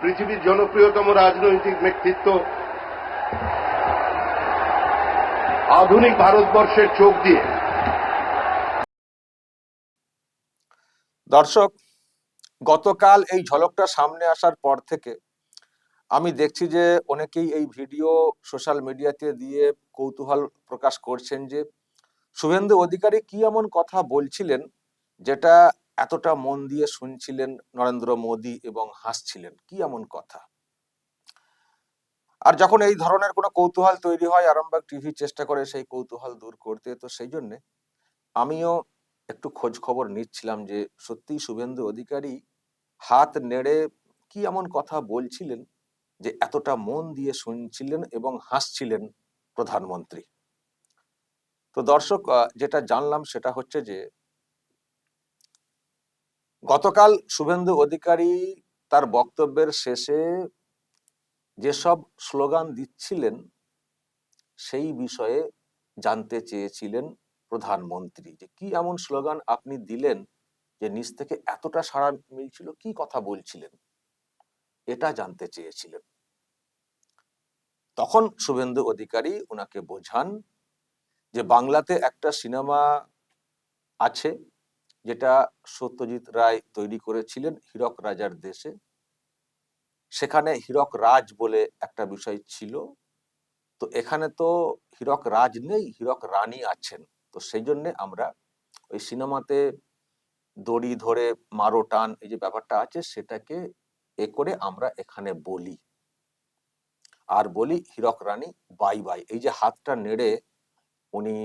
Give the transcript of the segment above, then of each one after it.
পৃথিবীর জনপ্রিয়তম রাজনৈতিক ব্যক্তিত্ব। আধুনিক ভারতবর্ষের চোখ দিয়ে। দর্শক, গতকাল এই ঝলকটা সামনে আসার পর থেকে আমি দেখছি যে অনেকেই এই ভিডিও সোশ্যাল মিডিয়াতে দিয়ে কৌতূহল প্রকাশ করছেন যে, শুভেন্দু অধিকারী কি এমন কথা বলছিলেন যেটা এতটা মন দিয়ে শুনছিলেন নরেন্দ্র মোদী এবং হাসছিলেন, কি এমন কথা? আর যখন এই ধরনের কোনো কৌতূহল তৈরি হয়, আরামবাগ টিভি চেষ্টা করে সেই কৌতূহল দূর করতে, তো সেই জন্যে আমিও একটু খোঁজ খবর নিচ্ছিলাম যে সত্যি শুভেন্দু অধিকারী হাত নেড়ে কি এমন কথা বলছিলেন যে এতটা মন দিয়ে শুনছিলেন এবং হাসছিলেন প্রধানমন্ত্রী? তো দর্শক যেটা জানলাম সেটা হচ্ছে যে গতকাল শুভেন্দু অধিকারী তার বক্তব্যের শেষে যেসব স্লোগান দিচ্ছিলেন, সেই বিষয়ে জানতে চেয়েছিলেন প্রধানমন্ত্রী। যে কি এমন স্লোগান আপনি দিলেন যে নিজ থেকে এতটা সাড়া মিলছিল, কি কথা বলছিলেন? এটা জানতে চেয়েছিলেন। তখন শুভেন্দু অধিকারী ওনাকে বোঝান যে বাংলাতে একটা সিনেমা আছে যেটা সত্যজিৎ রায় তৈরি করেছিলেন হীরক রাজার দেশে। সেখানে হীরক রাজ বলে একটা বিষয় ছিল। তো এখানে তো হীরক রাজ নেই, হীরক রানী আছেন। তো সেই জন্য আমরা ওই সিনেমাতে দড়ি ধরে মারো টান এই যে ব্যাপারটা আছে, সেটাকে এ করে আমরা এখানে বলি। আর বলি হীরক রানী বাই বাই। এই যে হাতটা নেড়ে উনি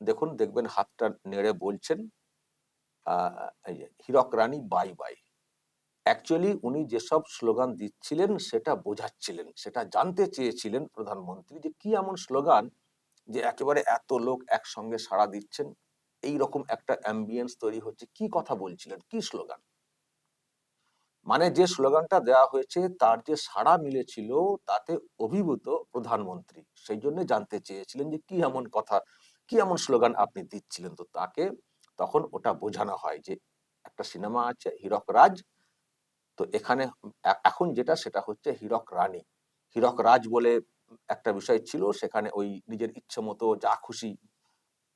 দেখুন, দেখবেন হাতটা নেড়ে বলছেন। Hirak Rani bye bye. Actually উনি যেসব স্লোগান দিচ্ছিলেন সেটা বোঝাচ্ছিলেন, সেটা জানতে চেয়েছিলেন প্রধানমন্ত্রী যে কি এমন স্লোগান যে একেবারে এত লোক একসঙ্গে সাড়া দিচ্ছেন এই রকম একটা অ্যাম্বিয়েন্স তৈরি হচ্ছে, কি কথা বলছিলেন, কি স্লোগান? মানে যে স্লোগানটা দেওয়া হয়েছে তার যে সাড়া মিলেছিল তাতে অভিভূত প্রধানমন্ত্রী, সেই জন্য জানতে চেয়েছিলেন যে কি এমন কথা, কি এমন স্লোগান আপনি দিচ্ছিলেন, তো তাকে তখন ওটা বোঝানো হয় যে একটা সিনেমা আছে হীরক রাজ। তো এখানে এখন যেটা সেটা হচ্ছে হীরক রানী। হীরক রাজ বলে একটা বিষয় ছিল, সেখানে ওই নিজের ইচ্ছে মতো যা খুশি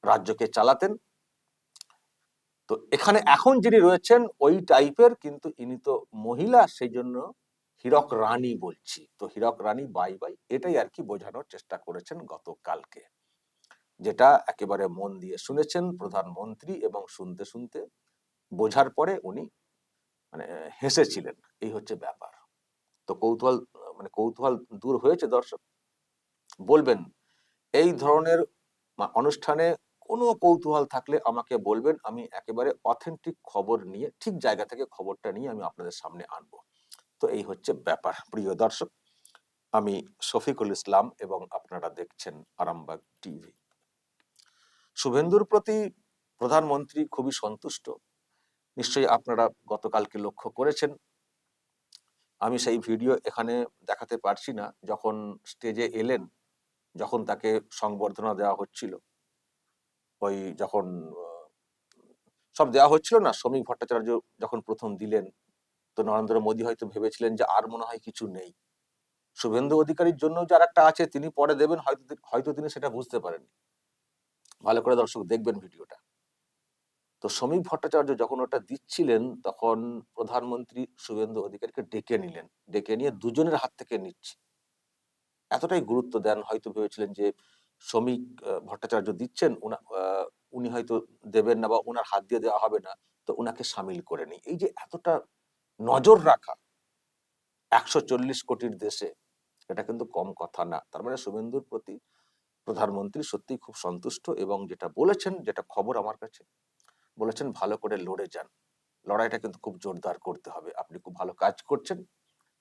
রাজ্যকে চালাতেন। তো এখানে এখন যিনি রয়েছেন, ওই টাইপের কিন্তু ইনি তো মহিলা সেই জন্য হীরক রানী বলছি। তো হীরক রানী বাই বাই এটাই আর কি বোঝানোর চেষ্টা করেছেন গতকালকে। যেটা একেবারে মন দিয়ে শুনেছেন প্রধানমন্ত্রী এবং শুনতে শুনতে বোঝার পরে উনি মানে হেসেছিলেন। এই হচ্ছে ব্যাপার। তো কৌতূহল মানে কৌতূহল দূর হয়েছে দর্শক। বলবেন, এই ধরনের অনুষ্ঠানে কোনো কৌতূহল থাকলে আমাকে বলবেন, আমি একেবারে অথেন্টিক খবর নিয়ে, ঠিক জায়গা থেকে খবরটা নিয়ে আমি আপনাদের সামনে আনব। তো এই হচ্ছে ব্যাপার। প্রিয় দর্শক, আমি শফিকুল ইসলাম এবং আপনারা দেখছেন আরামবাগ টিভি। শুভেন্দুর প্রতি প্রধানমন্ত্রী খুবই সন্তুষ্ট। নিশ্চয়ই আপনারা গতকালকে লক্ষ্য করেছেন। আমি সেই ভিডিও এখানে দেখাতে পারছি না। যখন স্টেজে এলেন, যখন তাকে সংবর্ধনা দেওয়া হচ্ছিল, ওই যখন সব দেওয়া হচ্ছিল না, শ্রমিক ভট্টাচার্য যখন প্রথম দিলেন, তো নরেন্দ্র মোদী হয়তো ভেবেছিলেন যে আর মনে হয় কিছু নেই। শুভেন্দু অধিকারীর জন্য যার একটা আছে, তিনি পরে দেবেন, হয়তো হয়তো তিনি সেটা বুঝতে পারেন ভালো করে দর্শক দেখবেন ভিডিওটা। তো শ্রমিক ভট্টাচার্য যখন ওটা দিচ্ছিলেন, তখন প্রধানমন্ত্রী শুভেন্দু অধিকারীকে ডেকে নিলেন। ডেকে নিয়ে দুজনের হাত থেকে নিচ্ছে। এতটাই গুরুত্ব দেন, হয়তো ভেবেছিলেন যে শ্রমিক ভট্টাচার্য দিচ্ছেন, উনা- হয়তো দেবেন না বা ওনার হাত দিয়ে দেওয়া হবে না, তো উনাকে সামিল করে নি এই যে এতটা নজর রাখা, একশো চল্লিশ কোটির দেশে, এটা কিন্তু কম কথা না। তার মানে শুভেন্দুর প্রতি প্রধানমন্ত্রী সত্যি খুব সন্তুষ্ট এবং যেটা বলেছেন, যেটা খবর আমার কাছে, বলেছেন ভালো করে লড়ে যান। লড়াইটা কিন্তু খুব জোরদার করতে হবে। আপনি খুব ভালো কাজ করছেন,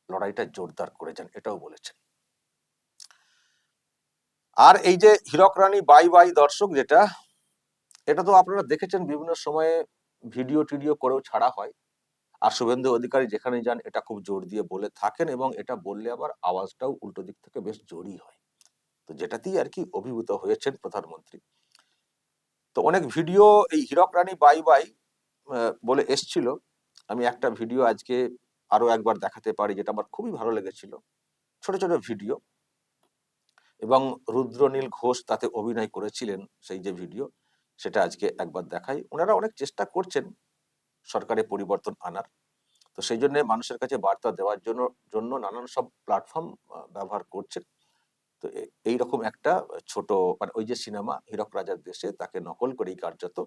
লড়াইটা জোরদার করে যান, এটাও বলেছেন। আর এই যে হীরক রানী বাই বাই দর্শক যেটা, এটা তো আপনারা দেখেছেন বিভিন্ন সময়ে ভিডিও টিডিও করেও ছাড়া হয়। আর শুভেন্দু অধিকারী যেখানে যান, এটা খুব জোর দিয়ে বলে থাকেন এবং এটা বললে আবার আওয়াজটাও উল্টো দিক থেকে বেশ জোরই হয়। তো যেটাতেই আর কি অভিভূত হয়েছেন প্রধানমন্ত্রী। তো অনেক ভিডিও এই হীরক রানী বাই বাই বলে এসছিল। আমি একটা ভিডিও আজকে আরও একবার দেখাতে পারি যেটা আমার খুবই ভালো লেগেছিল। ছোট ছোট ভিডিও। এবং রুদ্রনীল ঘোষ তাতে অভিনয় করেছিলেন সেই যে ভিডিও, সেটা আজকে একবার দেখাই। ওনারা অনেক চেষ্টা করছেন সরকারে পরিবর্তন আনার। তো সেই জন্য মানুষের কাছে বার্তা দেওয়ার জন্য জন্য নানান সব প্ল্যাটফর্ম ব্যবহার করছেন। তো এইরকম একটা ছোট মানে ওই যে সিনেমা হীরক রাজার দেশে তাকে নকল করেই কার্যত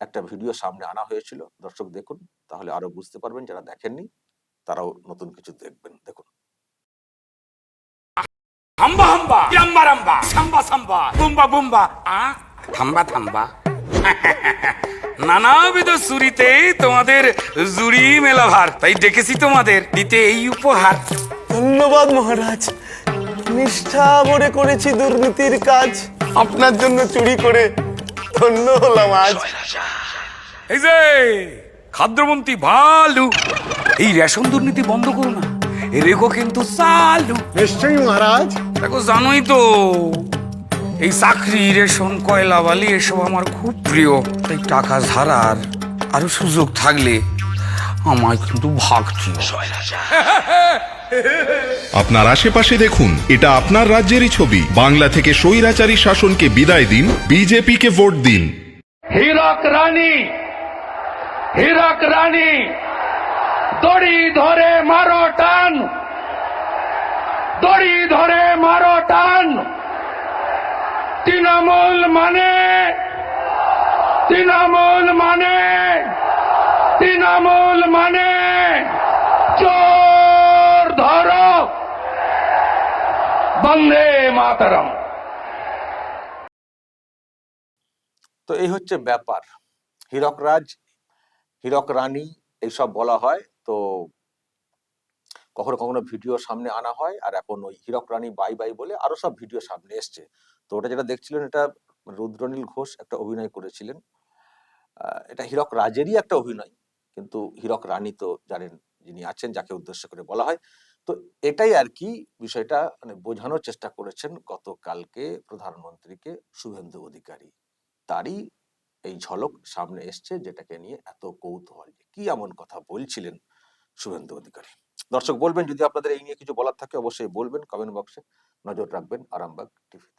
একটা ভিডিও সামনে আনা হয়েছিল। দর্শক দেখুন তাহলে আরও বুঝতে পারবেন যারা দেখেননি তারাও নতুন কিছু দেখবেন। দেখুন। হাম্বা হাম্বা রাম্বা রাম্বা সাম্বা সাম্বা বুম্বা বুম্বা আ থাম্বা থাম্বা। নানাবিধ সুরিতে তোমাদের জুড়ি মেলা ভার তাই ডেকেছি তোমাদের দিতে এই উপহার। ধন্যবাদ মহারাজ। নিষ্ঠা ভরে করেছি দুর্নীতির কাজ। আপনার জন্য চুরি করে ধন্য হলাম আজ। এই যে খাদ্যমন্ত্রী ভালু এই রেশন দুর্নীতি বন্ধ করো না এ রেখো কিন্তু চালু। নিশ্চয়ই মহারাজ। দেখো জানোই তো এই চাকরি রেশন কয়লা বালি এসব আমার খুব প্রিয় তাই টাকা ধারার আরও সুযোগ থাকলে আমায় কিন্তু ভাগ দিও। আপনার আশেপাশে দেখুন, এটা আপনার রাজ্যেরই ছবি। বাংলা থেকে স্বৈরাচারী শাসনকে বিদায় দিন, বিজেপিকে ভোট দিন। হীরক রানী হীরক রানী, দড়ি ধরে মারো টান। দড়ি ধরে মারো টান। তৃণমূল মানে তৃণমূল মানে তৃণমূল মানে চোর ধরো বন্দে মাতরম। তো এই হচ্ছে ব্যাপার। হীরক রাজ, হীরক রানী, এইসব বলা হয়। তো কখনো কখনো ভিডিও সামনে আনা হয় আর এখন ওই হীরক রানী বাই বাই বলে আরও সব ভিডিও সামনে এসছে। তো ওটা যেটা দেখছিলেন এটা রুদ্রনীল ঘোষ একটা অভিনয় করেছিলেন। এটা হীরক রাজেরই একটা অভিনয়। কিন্তু হীরক রানী তো জানেন যিনি আছেন, যাকে উদ্দেশ্য করে বলা হয়। তো এটাই আর কি বিষয়টা মানে বোঝানোর চেষ্টা করেছেন গতকালকে প্রধানমন্ত্রীকে শুভেন্দু অধিকারী। তারই এই ঝলক সামনে এসছে যেটাকে নিয়ে এত কৌতূহল কি এমন কথা বলছিলেন শুভেন্দু অধিকারী। দর্শক, বলবেন যদি আপনাদের এই নিয়ে কিছু বলার থাকে অবশ্যই বলবেন কমেন্ট বক্সে নজর রাখবেন, আরামবাগ টিভিতে